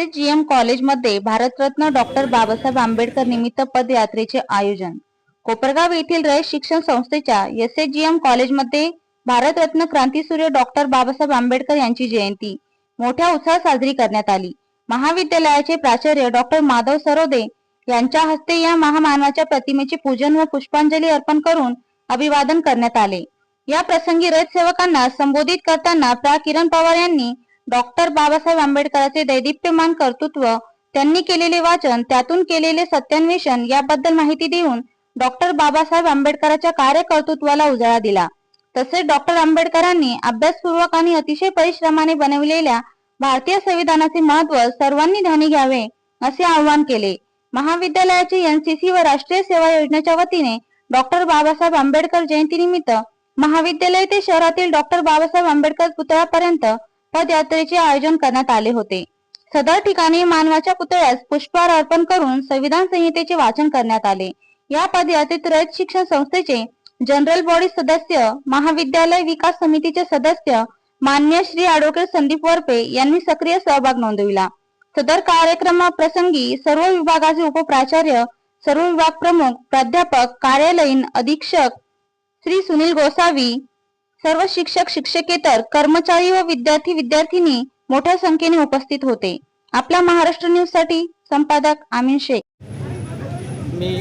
S S कॉलेजमध्ये Bharat Ratna doctor Babasaheb Ambedkar निमित्त पदयात्रेचे आयोजन. कोपरगाव येथील रयत शिक्षण संस्थेच्या एस एस जी एम कॉलेजमध्ये भारतरत्न क्रांतीसूर्य डॉक्टर बाबासाहेब आंबेडकर यांची जयंती. मोठ्या उत्साहात साजरी करण्यात आली. महाविद्यालयाचे प्राचार्य डॉक्टर माधव सरोदे यांच्या हस्ते या महामानवाच्या प्रतिमेचे पूजन व पुष्पांजली अर्पण करून अभिवादन करण्यात आले. या प्रसंगी रयत सेवकांना संबोधित करताना प्रा. किरण पवार यांनी डॉक्टर बाबासाहेब आंबेडकरांचे दैदिप्यमान कर्तृत्व त्यांनी केलेले वाचन त्यातून केलेले सत्यान्वेषण याबद्दल माहिती देऊन डॉक्टर बाबासाहेब आंबेडकरांच्या कार्यकर्तृत्वाला उजाळा दिला. तसेच डॉक्टर आंबेडकरांनी अभ्यासपूर्वक आणि अतिशय परिश्रमाने बनविलेल्या भारतीय संविधानाचे महत्त्व सर्वांनी ध्यानी घ्यावे असे आवाहन केले. महाविद्यालयाचे एनसीसी व राष्ट्रीय सेवा योजनेच्या वतीने डॉक्टर बाबासाहेब आंबेडकर जयंतीनिमित्त महाविद्यालय ते शहरातील डॉक्टर बाबासाहेब आंबेडकर पुतळ्यापर्यंत पदयात्रेचे आयोजन करण्यात आले होते. सदर ठिकाणी मानवाच्या पुतळ्यास पुष्पहार अर्पण करून संविधान संहितेचे वाचन करण्यात आले. या पदयात्रेत रयत शिक्षण संस्थेचे जनरल बॉडी सदस्य महाविद्यालय विकास समितीचे सदस्य मान्य श्री ॲडव्होकेट संदीप वरपे यांनी सक्रिय सहभाग नोंदविला. सदर कार्यक्रमाप्रसंगी सर्व विभागाचे उपप्राचार्य सर्व विभाग प्रमुख प्राध्यापक कार्यालयीन अधीक्षक श्री सुनील गोसावी सर्व शिक्षक शिक्षकेतर कर्मचारी व विद्यार्थी विद्यार्थिनी मोठ्या संख्येने उपस्थित होते. आपल्या महाराष्ट्र न्यूजसाठी संपादक आमिन शेख. मी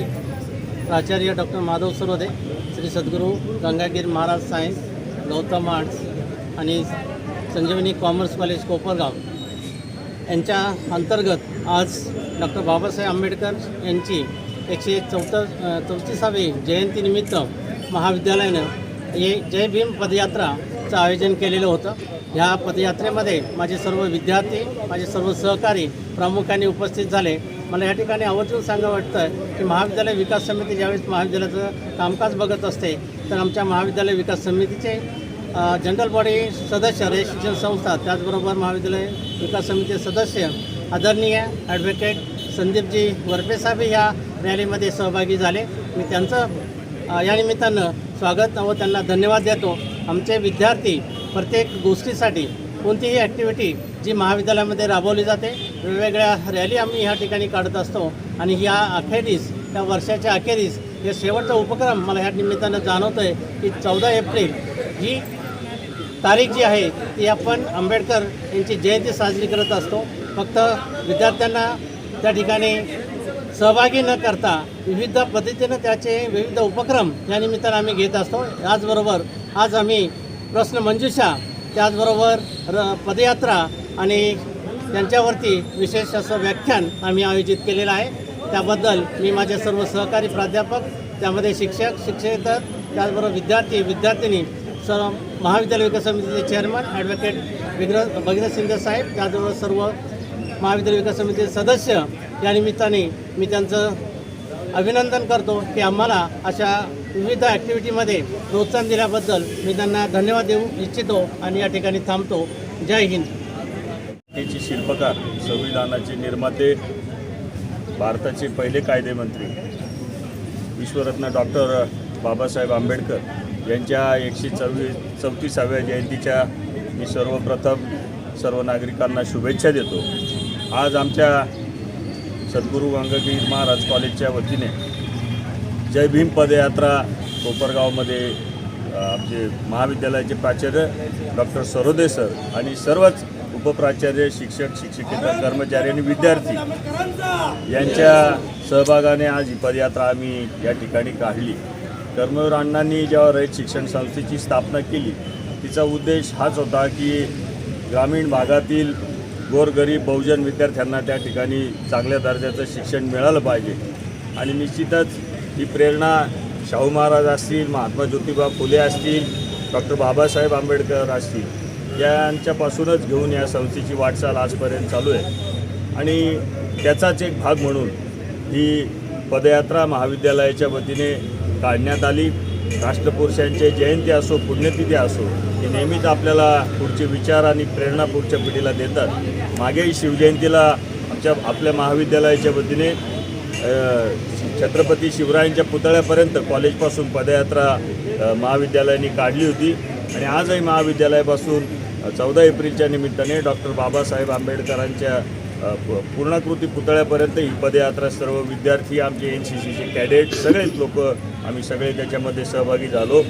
प्राचार्य doctor Madhav Sarode Shri Sadguru Gangagir Maharaj science Gautam arts आणि संजीवनी कॉमर्स कॉलेज कोपरगाव. यांच्या अंतर्गत आज डॉक्टर बाबासाहेब आंबेडकर यांची एकशे चौथा चौतीसावी जयंतीनिमित्त महाविद्यालयानं ये जय भीम पदयात्राचं आयोजन केलेलं होतं. ह्या पदयात्रेमध्ये माझे सर्व विद्यार्थी माझे सर्व सहकारी प्रामुख्याने उपस्थित झाले. मला या ठिकाणी आवर्जून सांगा वाटतं की महाविद्यालय विकास समिती ज्यावेळेस महाविद्यालयाचं कामकाज बघत असते तर आमच्या महाविद्यालय विकास समितीचे जनरल बॉडी सदस्य रे शिक्षण संस्था त्याचबरोबर महाविद्यालय विकास समितीचे सदस्य आदरणीय ॲडव्होकेट संदीपजी वरपे या रॅलीमध्ये सहभागी झाले. मी त्यांचं या निमित्तानं स्वागत व त्यांना धन्यवाद देतो. आमचे विद्यार्थी प्रत्येक गोष्टीसाठी कोणतीही ॲक्टिव्हिटी जी महाविद्यालयामध्ये राबवली जाते वेगवेगळ्या रॅली आम्ही ह्या ठिकाणी काढत असतो. आणि ह्या अखेरीस त्या वर्षाच्या अखेरीस हे शेवटचा उपक्रम मला ह्या निमित्तानं जाणवतो आहे की चौदा एप्रिल ही तारीख जी आहे ती आपण आंबेडकर यांची जयंती साजरी करत असतो. फक्त विद्यार्थ्यांना त्या ठिकाणी सहभागी न करता विविध पद्धतीनं त्याचे विविध उपक्रम या निमित्तानं आम्ही घेत असतो. याचबरोबर आज आम्ही प्रश्न मंजुषा त्याचबरोबर र पदयात्रा आणि त्यांच्यावरती विशेष असं व्याख्यान आम्ही आयोजित केलेलं आहे. त्याबद्दल मी माझे सर्व सहकारी प्राध्यापक त्यामध्ये शिक्षक शिक्षकेतर त्याचबरोबर विद्यार्थी विद्यार्थिनी सर्व महाविद्यालय विकास समितीचे चेअरमन ॲडव्होकेट विग्र भगीरथ शिंदे साहेब त्याचबरोबर सर्व महाविद्यालय विकास समितीचे सदस्य या निमित्ताने मी त्यांचं अभिनंदन करतो की आम्हाला अशा विविध ॲक्टिव्हिटीमध्ये प्रोत्साहन दिल्याबद्दल मी त्यांना धन्यवाद देऊ इच्छितो आणि या ठिकाणी थांबतो. जय हिंद. त्याचे शिल्पकार संविधानाचे निर्माते भारताचे पहिले कायदेमंत्री विश्वरत्न डॉक्टर बाबासाहेब आंबेडकर यांच्या एकशे चव्वीस चौतीसाव्या जयंतीच्या मी सर्वप्रथम सर्व नागरिकांना शुभेच्छा देतो. आज आमच्या सद्गुरू गंगागीर महाराज कॉलेजच्या वतीने जय भीम पदयात्रा कोपरगावमध्ये आमचे महाविद्यालयाचे प्राचार्य डॉक्टर सरोदे सर आणि सर्वच उपप्राचार्य शिक्षक शिक्षकेतर कर्मचारी आणि विद्यार्थी यांच्या सहभागाने आज ही पदयात्रा आम्ही या ठिकाणी काढली. कर्मवीर अण्णांनी जेव्हा रयत शिक्षण संस्थेची स्थापना केली तिचा उद्देश हाच होता की ग्रामीण भागातील गोरगरीब बहुजन विद्यार्थ्यांना त्या ठिकाणी चांगल्या दर्जाचं शिक्षण मिळालं पाहिजे. आणि निश्चितच ही प्रेरणा शाहू महाराज असतील महात्मा ज्योतिबा फुले असतील डॉक्टर बाबासाहेब आंबेडकर असतील यांच्यापासूनच घेऊन या संस्थेची वाटचाल आजपर्यंत चालू आहे. आणि त्याचाच एक भाग म्हणून ही पदयात्रा महाविद्यालयाच्या वतीने काढण्यात आली. राष्ट्रपुरुषांचे जयंती असो पुण्यतिथी असो हे नेहमीच आपल्याला पुढचे विचार आणि प्रेरणा पुढच्या पिढीला देतात. मागेही शिवजयंतीला आमच्या आपल्या महाविद्यालयाच्या वतीने छत्रपती शिवरायांच्या पुतळ्यापर्यंत कॉलेजपासून पदयात्रा महाविद्यालयाने काढली होती. आणि आजही महाविद्यालयापासून चौदा एप्रिलच्या निमित्ताने डॉक्टर बाबासाहेब आंबेडकरांच्या पूर्णाकृती पुतळ्यापर्यंत ही पदयात्रा सर्व विद्यार्थी आमचे एन सी सीचे कॅडेट सगळेच लोक आम्ही सगळे त्याच्यामध्ये सहभागी झालो.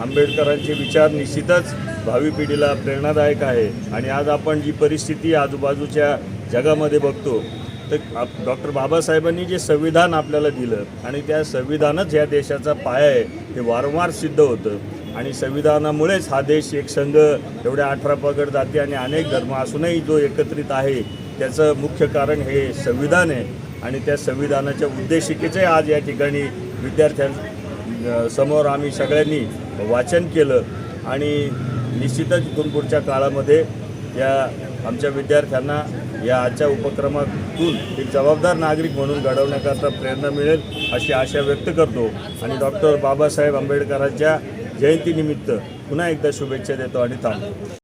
आंबेडकरांचे विचार निश्चितच भावी पिढीला प्रेरणादायक आहे. आणि आज आपण जी परिस्थिती आजूबाजूच्या जगामध्ये बघतो तर डॉक्टर बाबासाहेबांनी जे संविधान आपल्याला दिलं आणि त्या संविधानच या देशाचा पाया आहे हे वारंवार सिद्ध होतं. आणि संविधानामुळेच हा देश एक संघ एवढ्या अठरा पगड जाती आणि अनेक धर्म असूनही जो एकत्रित आहे त्याचं मुख्य कारण हे संविधान आहे. आणि त्या संविधानाच्या उद्देशिकेचे आज या ठिकाणी विद्यार्थ्यां समोर आम्ही सगळ्यांनी वाचन केलं. आणि निश्चितच इथून पुढच्या काळामध्ये या आमच्या विद्यार्थ्यांना या आजच्या उपक्रमातून एक जबाबदार नागरिक म्हणून घडवण्याकरता प्रेरणा मिळेल अशी आशा व्यक्त करतो. आणि डॉक्टर बाबासाहेब आंबेडकरांच्या जयंतीनिमित्त पुन्हा एकदा शुभेच्छा देतो आणि थांबतो.